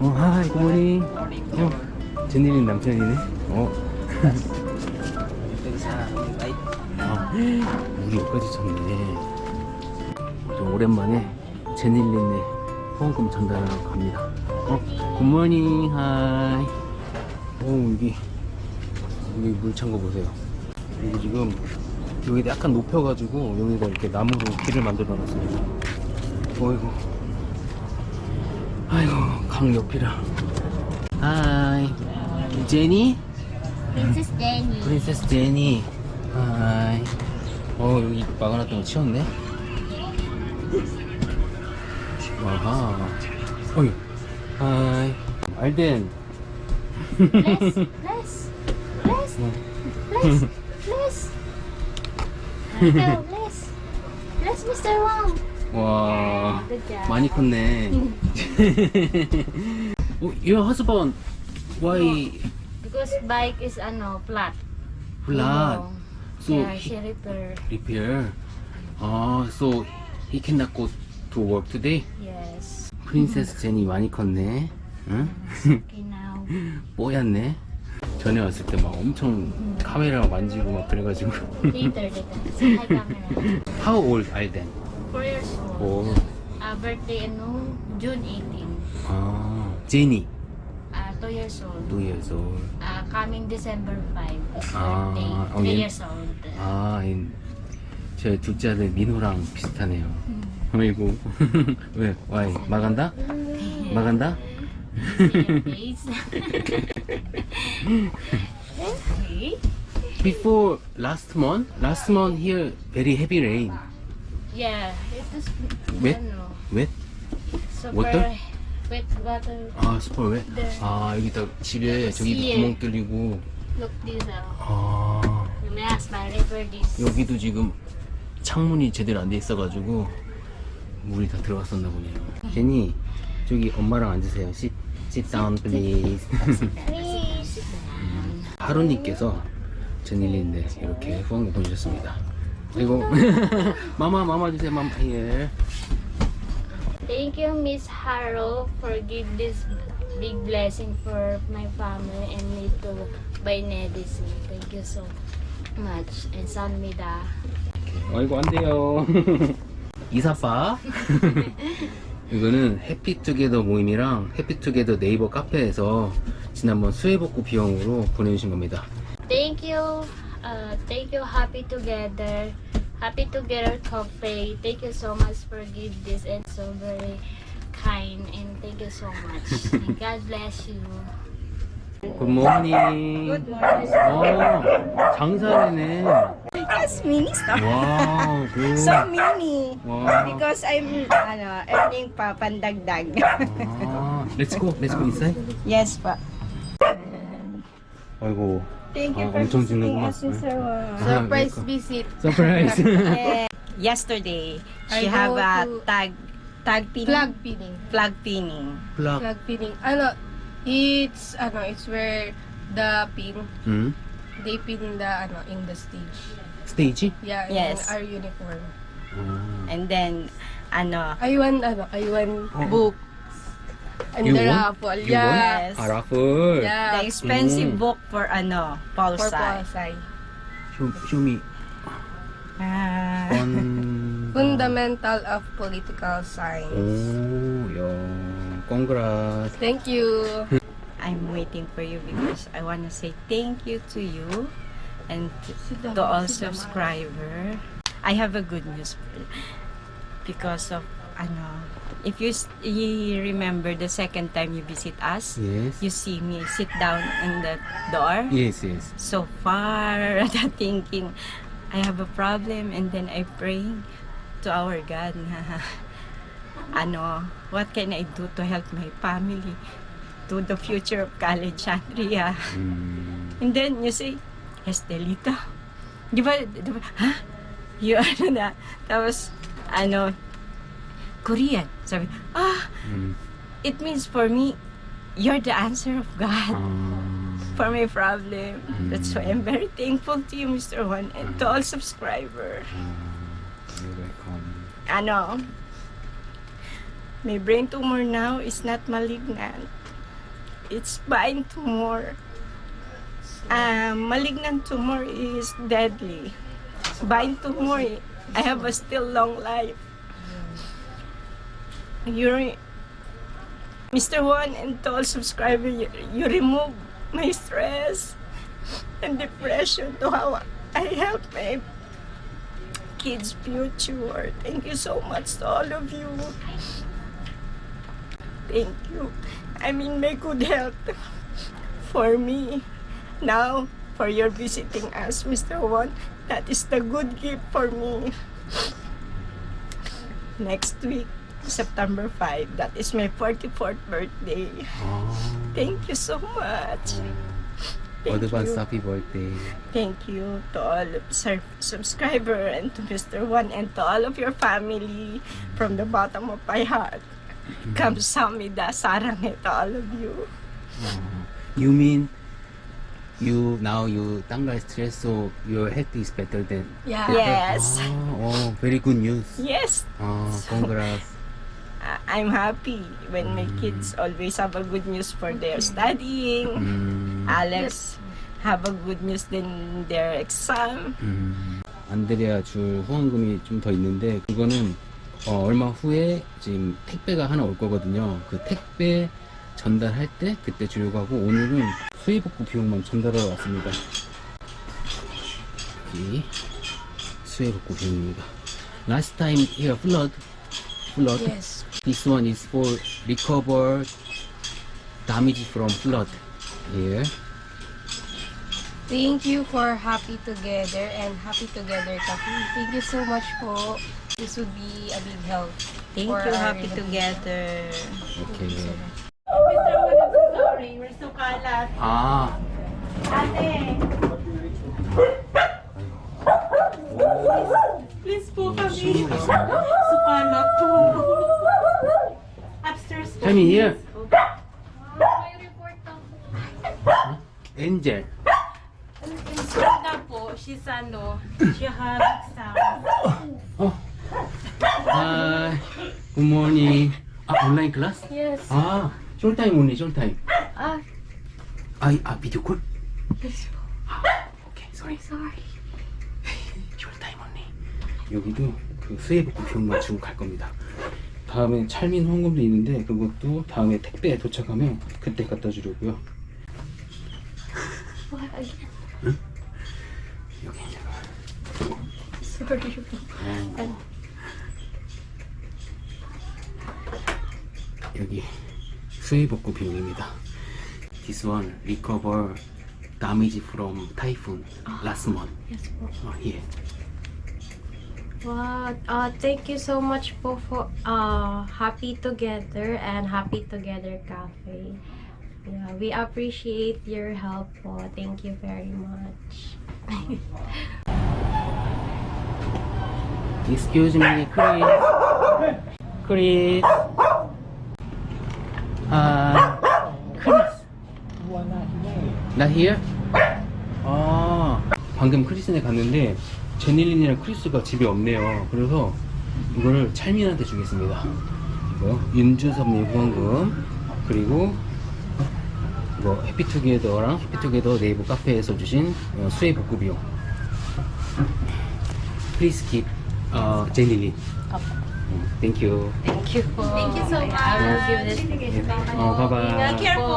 어, 하이, 굿모닝. 어, 제니린 남편이네. 어. 아, 물이 여기까지. 좀 오랜만에 제닐린의 후원금 전달하러 갑니다. 어, 굿모닝, 하이. 오, 여기, 여기 물 찬 거 보세요. 여기 지금, 여기 약간 높여가지고, 여기다 이렇게 나무로 길을 만들어 놨습니다. 어이구. 아이고, 강 옆이라. 하이. 제니? Princess Jenny. 프린세스 제니. 하이. 어, 여기 막아놨던 거 치웠네? 아하. 어이. 하이. 알덴. Bless, bless, bless, bless, bless. Go, bless. Bless Mr. Wong. 와. Good job. 많이 컸네. 어, your husband, why Because bike is ano, flat. flat? Oh. So yeah, he she repair. repair. Ah, so he cannot go to work today. Yes. 프린세스 제니 많이 컸네. 응? Okay now. 뽀얗네. 전에 왔을 때 막 엄청 카메라 만지고 막 그래가지고. Later, later. Hi camera. How old are they? Four years 오, Uh, birthday ano, June 18. 아, 제니, Uh, two years old. 2 years old. Uh, coming December 5 is Ah, birthday. oh, Three yeah. years old. 아, 이- 제 둘째 아들 민호랑 비슷하네요. 아이고, 왜, 와이, 막간다? 막간다? Face. okay. Before last month, last month here very heavy rain. Yeah, it is Wet? ano, Wet? super Water? wet water. 아, super wet. 네. 아, 여기다 집에 저기 씨에. 구멍 뚫리고. Look this out. 아, My husband refer this. 여기도 지금 창문이 제대로 안 돼 있어가지고 물이 다 들어갔었나 보네요. 제니, 저기 엄마랑 앉으세요. Sit, sit down, please. Please. 하루님께서 제닐린데 이렇게 후원금 보내주셨습니다. 그리고 마마 마마 주세요 마마 예. Thank you, Miss Haro, for give this big blessing for my family and me to buy medicine. Thank you so much. And Sanmida. 아이고 안 돼요. 이사빠. 이거는 해피투게더 모임이랑 해피투게더 네이버 카페에서 지난번 수해복구 비용으로 보내주신 겁니다. Thank you. Uh, thank you, Happy Together. Happy Together Coffee. Thank you so much for give this and so very kind and thank you so much. And God bless you. 굿모닝. morning. 어, 장사네네. Yes, mini store. 와우, 굿. So mini. 와. Because I'm ano, earning pa pandagdag. 아, let's go, let's go inside. yes pa. 아이고, Thank you 아, for 엄청 visiting 주는구만. us, Mr. Wong. Surprise visit. 서프라이즈. Eh, Yesterday, she I have go a to- tag tag pinning. Flag pinning. Flag pinning. 블락. Flag pinning. Ano, it's, ano, it's where the pin, 응? they pin the, ano, in the stage. 스테이지? Yeah, Yes. in our uniform. 아, And then ano, I want, ano, I want Oh. book. And you the raffle. You yes. Want a raffle. Yeah. The expensive mm. book for ano, Paul For Sai. Paul Sai. Show, show me. Ah. On... Fundamental of Political Science. Oh, yeah. Congrats. Thank you. I'm waiting for you because I want to say thank you to you and to all subscriber. I have a good news because of ano, if you, you remember the second time you visit us, Yes. you see me sit down in the door Yes, yes. so far thinking I have a problem and then I pray to our God na ano, what can I do to help my family to the future of college Andrea. 음, And then you say, Estelita. Di ba, di ba, ha? You ano na. Tapos, ano, Korean. Sabi, ah, mm. it means for me, you're the answer of God um, for my problem. Mm. That's why I'm very thankful to you, Mr. Juan, and to all subscribers. Uh, ano, my brain tumor now is not malignant. It's spine tumor. Uh, malignant tumor is deadly. Spine tumor, I have a still long life. You're, Mr. Juan and to all subscribers, you, you remove my stress and depression to how I help my kids' future. Thank you so much to all of you. Thank you. I'm in my good health for me. Now, for your visiting us, Mr. Juan, that is the good gift for me. Next week, September 5. That is my 44th birthday. Oh. Thank you so much. Oh, Thank all the ones, happy birthday. Thank you to all sir, subscriber and to Mr. One and to all of your family from the bottom of my heart. Mm-hmm. Mm. Kamsamida, sarange to all of you. Mm-hmm. You mean you now you tanga stress so your health is better than yeah. yes oh, oh very good news yes oh so, congrats I'm happy when my kids always have a good news for their studying. 음, Alex have a good news in their exam. 음. 안드레아 줄 후원금이 좀 더 있는데 그거는 어, 얼마 후에 지금 택배가 하나 올 거거든요. 그 택배 전달할 때 그때 주려고 하고 오늘은 수의복구 비용만 전달하러 왔습니다. 여기 수의복구 비용입니다. Last time here flood, flood. Yes. This one is for recover damage from flood. Here. Thank you for Happy Together and Happy Together Coffee. Thank you so much po. This would be a big help. Thank for you. Happy together. Okay. Mr. Juan, I'm so sorry. We're so kalat. 아, Ate! Please po kami. Sukalat po. Upstairs po. Tell me here. Sukalat na po. She's ano, she has exam. 어. 아, 굿모닝. 아, 온라인 클래스? Yes. 아, 숄타임 온리, 숄타임. Ah, 아, 아, 비디오 콜? 아, 오케이, sorry. sorry. 숄타임 온리. 여기도 그 수혜복구 비용만 주고 갈 겁니다. 다음에 찰민 후원금도 있는데 그것도 다음에 택배에 도착하면 그때 갖다 주려고요. 여기. 어. 여기 수의복구 비용입니다. This one recover damage from typhoon last month. Yes. 어, 예. Wow. Uh, thank you so much po for uh, Happy Together and Happy Together Cafe. Yeah, we appreciate your help po. Thank you very much. Excuse me, Chris. Chris. 아, Chris. Not here? 아, 방금 크리스네 갔는데 제닐린이랑 크리스가 집에 없네요. 그래서 이거를 찰민한테 주겠습니다. 이거 윤주섭님 후원금 그리고 이거 해피투게더랑 해피투게더 네이버 카페에서 주신 어, 수혜 복구 비용. Please keep uh, 제닐린. Thank you. Thank you. Thank you so much. I will give this. 어, 봐봐. Careful.